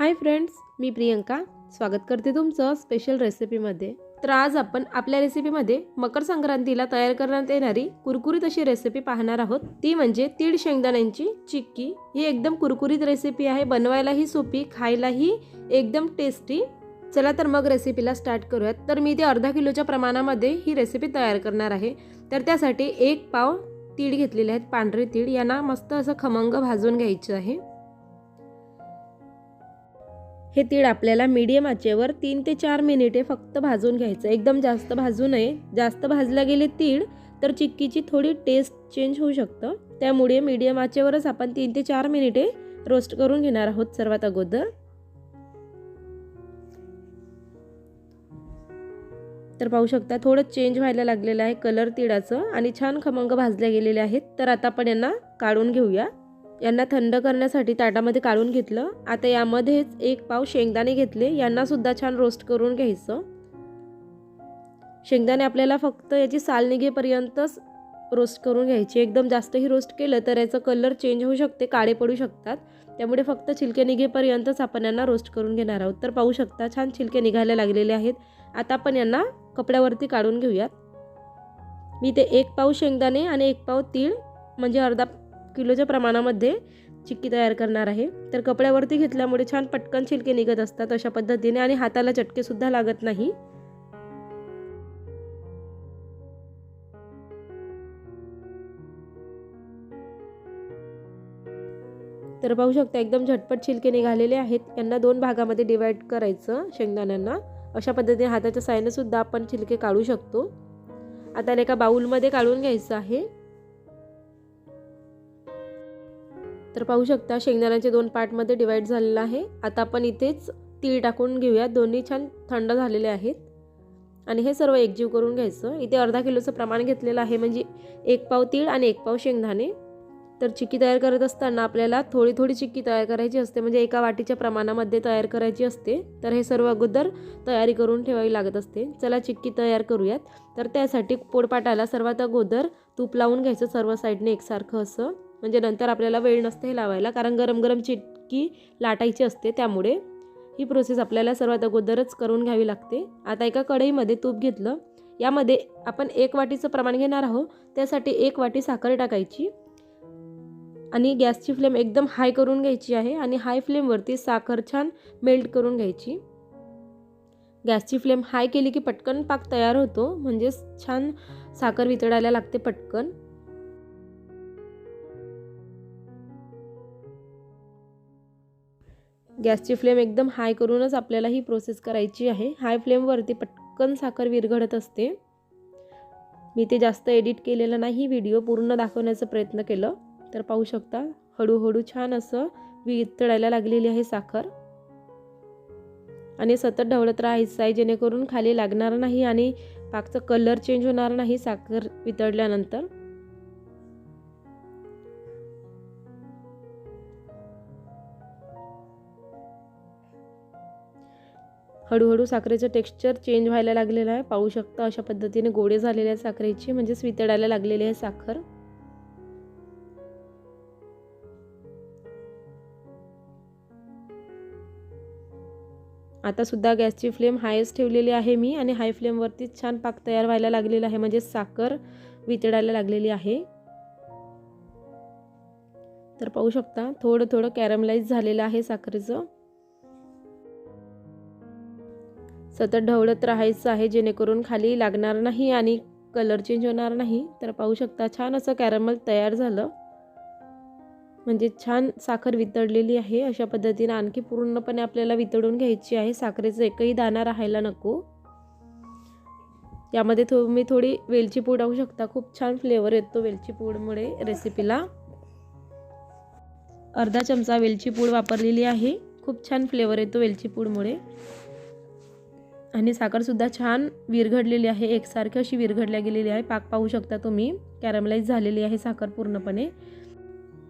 Hi friends मी प्रियंका. स्वागत करते तुमचं स्पेशल रेसिपीमध्ये तर आज आपण आपल्या रेसिपीमध्ये मकर संक्रांतीला तयार करण्यात येणारी कुरकुरीत अशी रेसिपी पाहणार आहोत. ती म्हणजे तीळ शेंगदाण्यांची चिक्की. ही एकदम कुरकुरीत रेसिपी आहे. बनवायलाही सोपी खायलाही एकदम टेस्टी चला तर मग रेसिपीला स्टार्ट करूयात. तर मी ते अर्धा किलोच्या प्रमाणामध्ये ही रेसिपी तयार करणार आहे. तर त्यासाठी एक पाव तीळ घेतलेले आहेत पांढरे तीळ. यांना मस्त असं खमंग भाजून घ्यायचं आहे. हे तीळ आपल्याला मीडियम आचेवर तीन ते चार मिनिटे फक्त भाजून घ्यायचं. एकदम जास्त भाजू नये. जास्त भाजल्या गेले तीळ तर चिक्कीची थोडी टेस्ट चेंज होऊ शकतं. त्यामुळे मीडियम आचेवरच आपण तीन ते चार मिनिटे रोस्ट करून घेणार आहोत सर्वात अगोदर. तर पाहू शकता थोडं चेंज व्हायला लागलेलं आहे कलर तिळाचं आणि छान खमंग भाजले गेलेले आहेत. तर आता आपण यांना काढून घेऊया. यांना थंड करण्यासाठी ताटामध्ये काढून घेतलं. आता यामध्येच एक पाव शेंगदाणे घेतले. यांनासुद्धा छान रोस्ट करून घ्यायचं. शेंगदाणे आपल्याला फक्त याची साल निघेपर्यंतच रोस्ट करून घ्यायची. एकदम जास्तही रोस्ट केलं तर याचं कलर चेंज होऊ शकते काळे पडू शकतात. त्यामुळे फक्त छिलके निघेपर्यंतच आपण यांना रोस्ट करून घेणार आहोत. तर पाहू शकता छान छिलके निघायला लागलेले आहेत. आता आपण यांना कपड्यावरती काढून घेऊयात. मी ते एक पाव शेंगदाणे आणि एक पाव तीळ म्हणजे अर्धा किलोच्या प्रमाणामध्ये चिक्की तयार करणार आहे. तर कपड्यावरती घेतल्यामुळे छान पटकन छिलके निघत असतात अशा पद्धतीने आणि हाताला चटकेसुद्धा लागत नाही. तर पाहू शकता एकदम झटपट छिलके निघालेले आहेत. यांना दोन भागामध्ये डिवाईड करायचं शेंगदाण्यांना. अशा पद्धतीने हाताच्या साहाय्याने सुद्धा आपण छिलके काढू शकतो. आता एका बाऊलमध्ये काढून घ्यायचं आहे. तर पाहू शकता शेंगदाण्याचे दोन पार्टमध्ये डिवाईड झालेलं आहे. आता आपण इथेच तीळ टाकून घेऊया. दोन्ही छान थंड झालेले आहेत. आणि हे सर्व एकजीव करून घ्यायचं. इथे अर्धा किलोचं प्रमाण घेतलेलं आहे म्हणजे एक पाव तीळ आणि एक पाव शेंगदाणे. तर चिक्की तयार करत असताना आपल्याला थोडी थोडी चिक्की तयार करायची असते म्हणजे एका वाटीच्या प्रमाणामध्ये तयार करायची असते. तर हे सर्व अगोदर तयारी करून ठेवावी लागत असते. चला चिक्की तयार करूयात. तर त्यासाठी पोडपाटाला सर्वात अगोदर तूप लावून घ्यायचं सर्व साईडने एकसारखं असं. म्हणजे नंतर आपल्याला वेळ नसते हे लावायला कारण गरम गरम चिटकी लाटायची असते त्यामुळे ही प्रोसेस आपल्याला सर्वात अगोदरच करून घ्यावी लागते. आता एका कढईमध्ये तूप घेतलं यामध्ये आपण एक वाटीचं प्रमाण घेणार आहोत त्यासाठी एक वाटी साखर टाकायची. आणि गॅसची फ्लेम एकदम हाय करून घ्यायची आहे आणि हाय फ्लेमवरती साखर छान मेल्ट करून घ्यायची. गॅसची फ्लेम हाय केली की पटकन पाक तयार होतो म्हणजेच छान साखर वितळायला लागते पटकन. गॅसची फ्लेम एकदम हाय करूनच आपल्याला ही प्रोसेस करायची आहे. हाय फ्लेमवरती पटकन साखर विरघळत असते. मी ते जास्त एडिट केलेलं नाही व्हिडिओ पूर्ण दाखवण्याचा प्रयत्न केलं. तर पाहू शकता हळूहळू छान असं वितळायला लागलेली आहे साखर. आणि सतत ढवळत राहायचं आहे जेणेकरून खाली लागणार नाही आणि पाकचा कलर चेंज होणार नाही साखर वितळल्यानंतर. हळूहळू साखरेचं टेक्स्चर चेंज व्हायला लागलेलं आहे. पाहू शकता अशा पद्धतीने गोडे झालेले आहे साखरेची म्हणजेच वितळायला लागलेली आहे साखर. आता सुद्धा गॅसची फ्लेम हायच ठेवलेली आहे मी आणि हाय फ्लेमवरतीच छान पाक तयार व्हायला लागलेला आहे म्हणजे साखर वितळायला लागलेली आहे. तर पाहू शकता थोडं थोडं कॅरमलाइज झालेलं आहे साखरेचं. सतत ढवळत राहायचं आहे जेणेकरून खाली लागणार नाही आणि कलर चेंज होणार नाही. तर पाहू शकता छान असं कॅरमल तयार झालं. म्हणजे छान साखर वितळलेली आहे. अशा पद्धतीनं आणखी पूर्णपणे आपल्याला वितळून घ्यायची आहे. साखरेचं एकही दाणा राहायला नको. यामध्ये तुम्ही थोडी वेलची पूड टाकू शकता. खूप छान फ्लेवर येतो वेलची पूडमुळे रेसिपीला अर्धा चमचा वेलची पूड वापरलेली आहे. खूप छान फ्लेवर येतो वेलची पूडमुळे. आणि साखरसुद्धा छान विरघडलेली आहे. एकसारखी अशी विरघडल्या गेलेली आहे. पाक पाहू शकता तुम्ही. कॅरमलाईज झालेली आहे साखर पूर्णपणे.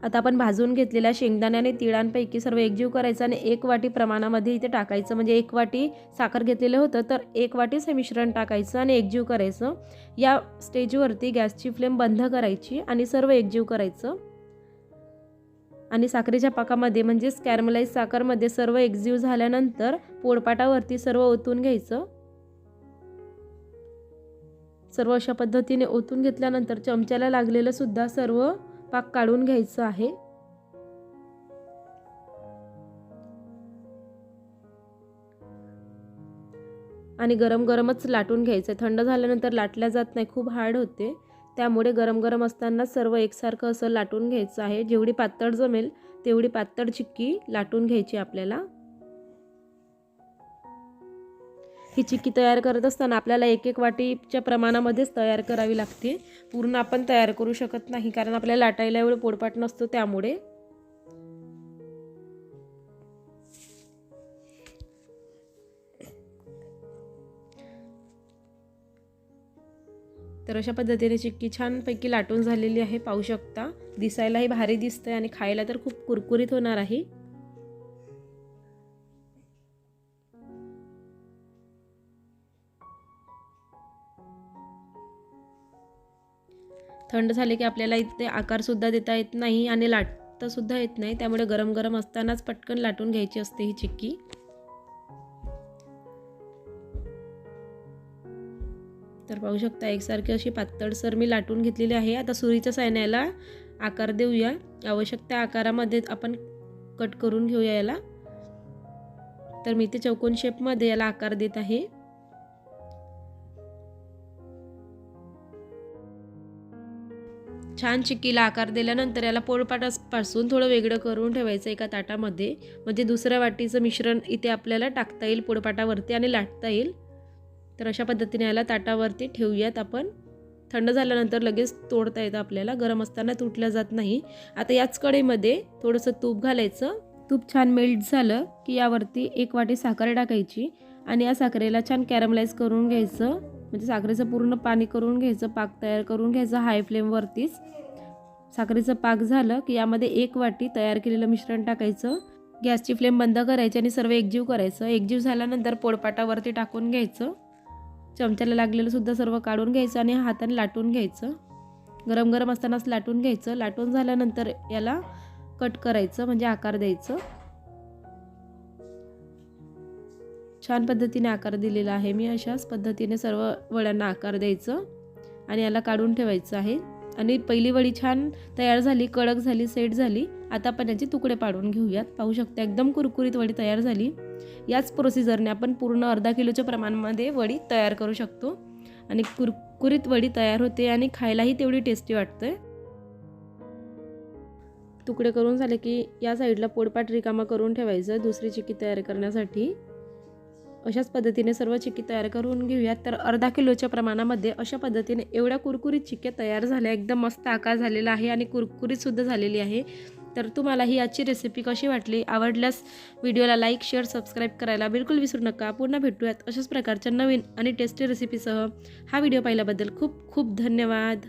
आता आपण भाजून घेतलेल्या शेंगदाण्याने आणि तिळांपैकी सर्व एकजीव करायचं आणि एक वाटी प्रमाणामध्ये इथे टाकायचं. म्हणजे एक वाटी साखर घेतलेलं होतं तर एक वाटीच हे मिश्रण टाकायचं आणि एकजीव करायचं. या स्टेजवरती गॅसची फ्लेम बंद करायची आणि सर्व एकजीव करायचं. आणि साखरेच्या पाकामध्ये म्हणजेच कॅरमलाईज साखरमध्ये सर्व एकजीव झाल्यानंतर पोळपाटावरती सर्व ओतून घ्यायचं. सर्व अशा पद्धतीने ओतून घेतल्यानंतर चमच्याला लागलेलं सुद्धा सर्व पाक काढून घ्यायचं आहे. आणि गरम गरमच लाटून घ्यायचं थंड झाल्यानंतर लाटल्या जात नाही खूप हार्ड होते. त्यामुळे गरम गरम असताना सर्व एकसारखं असं लाटून घ्यायचं आहे. जेवढी पातळ जमेल तेवढी पातळ चिक्की लाटून घ्यायची आपल्याला. ही चिक्की तयार करत असताना आपल्याला एक एक वाटीच्या प्रमाणामध्येच तयार करावी लागते. पूर्ण आपण तयार करू शकत नाही कारण आपल्याला लाटायला एवढं पोडपाट नसतो त्यामुळे. तर अशा पद्धतीने चिक्की छानपैकी लाटून झालेली आहे पाहू शकता. दिसायलाही भारी दिसतंय आणि खायला तर खूप कुरकुरीत होणार आहे. थंड झाले की आपल्याला इथे आकारसुद्धा देता येत नाही आणि लाटतासुद्धा येत नाही. त्यामुळे गरम गरम असतानाच पटकन लाटून घ्यायची असते ही चिक्की. तर पाहू शकता एकसारखी अशी पातळसर मी लाटून घेतलेली आहे. आता सुरीच्या सायन्याला आकार देऊया. आवश्यक त्या आकारामध्ये आपण कट करून घेऊया याला. तर मी ते चौकोन शेपमध्ये याला आकार देत आहे. छान चिक्कीला आकार दिल्यानंतर याला पोळपाटापासून थोडं वेगळं करून ठेवायचं एका ताटामध्ये. म्हणजे दुसऱ्या वाटीचं मिश्रण इथे आपल्याला टाकता येईल पोळपाटावरती आणि लाटता येईल. तर अशा पद्धतीने याला ताटावरती ठेवूयात आपण. थंड झाल्यानंतर लगेच तोडता येतं आपल्याला. गरम असताना तुटल्या जात नाही. आता याच कढईमध्ये थोडंसं तूप घालायचं. तूप छान मेल्ट झालं की यावरती एक वाटी साखर टाकायची आणि या साखरेला छान कॅरमलाइज करून घ्यायचं. म्हणजे साखरेचं पूर्ण पाणी करून घ्यायचं पाक तयार करून घ्यायचं हाय फ्लेमवरतीच. साखरेचं पाक झालं की यामध्ये एक वाटी तयार केलेलं मिश्रण टाकायचं. गॅसची फ्लेम बंद करायची आणि सर्व एकजीव करायचं. एकजीव झाल्यानंतर पोळपाटावरती टाकून घ्यायचं. चमच्याला लागलेलं सुद्धा सर्व काढून घ्यायचं आणि हाताने लाटून घ्यायचं. गरम गरम असतानाच लाटून घ्यायचं. लाटून झाल्यानंतर याला कट करायचं म्हणजे आकार द्यायचं. छान पद्धतीने आकार दिलेला आहे. मी अशाच पद्धतीने सर्व वड्यांना आकार द्यायचं आणि याला काढून ठेवायचं आहे. आणि पहिली वडी छान तयार झाली कडक झाली सेट झाली. आता आपण याचे तुकडे पाडून घेऊयात. पाहू शकता एकदम कुरकुरीत वडी तयार झाली. याच प्रोसिजरने आपण पूर्ण अर्धा किलोच्या प्रमाणामध्ये वडी तयार करू शकतो. आणि कुरकुरीत वडी तयार होते आणि खायलाही तेवढी टेस्टी वाटते. तुकडे करून झाले की या साईडला पोडपाट रिकामा करून ठेवायचं दुसरी चिक्की तयार करण्यासाठी. अशाच पद्धतीने सर्व चिक्की तयार करून घेऊयात. तर अर्धा किलोच्या प्रमाणामध्ये अशा पद्धतीने एवढ्या कुरकुरीत चिक्क्या तयार झाल्या. एकदम मस्त आकार झालेला आहे आणि कुरकुरीतसुद्धा झालेली आहे. तर तुम्हाला ही आजची रेसिपी कशी वाटली आवडल्यास व्हिडिओला लाईक शेअर सबस्क्राईब करायला बिलकुल विसरू नका. पुन्हा भेटूयात अशाच प्रकारच्या नवीन आणि टेस्टी रेसिपीसह हा व्हिडिओ पाहिल्याबद्दल खूप खूप धन्यवाद.